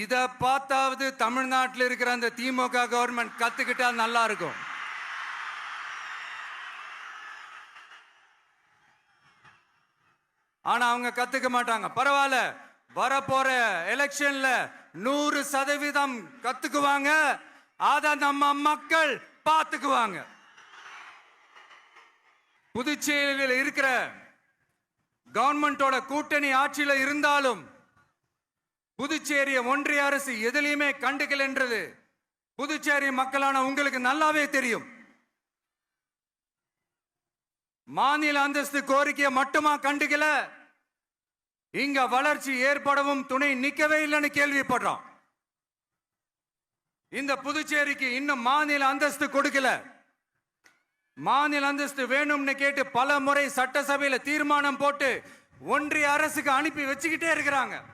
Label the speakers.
Speaker 1: இதை பார்த்தாவது தமிழ்நாட்டில் இருக்கிற அந்த திமுக கவர்மெண்ட் கத்துக்கிட்டா நல்லா இருக்கும். ஆனா அவங்க கத்துக்க மாட்டாங்க. பரவாயில்ல வரப்போற எலெக்ஷன்ல நூறு சதவீதம் கத்துக்குவாங்க. அத நம்ம மக்கள் பார்த்துக்குவாங்க. புதுச்சேரியில் இருக்கிற கவர்மெண்டோட கூட்டணி ஆட்சியில் இருந்தாலும் புதுச்சேரிய ஒன்றிய அரசு எதுலையுமே கண்டுக்கலன்றது. புதுச்சேரி மக்களான உங்களுக்கு நல்லாவே தெரியும். மாநில அந்தஸ்து கோரிக்கையை மட்டுமா கண்டுக்கல? இங்க வளர்ச்சி ஏற்படவும் துணை நிக்கவே இல்லைன்னு கேள்விப்படுறோம். இந்த புதுச்சேரிக்கு இன்னும் மாநில அந்தஸ்து கொடுக்கல. மாநில அந்தஸ்து வேணும்னு கேட்டு பல முறை சட்டசபையில தீர்மானம் போட்டு ஒன்றிய அரசுக்கு அனுப்பி வச்சுக்கிட்டே இருக்கிறாங்க.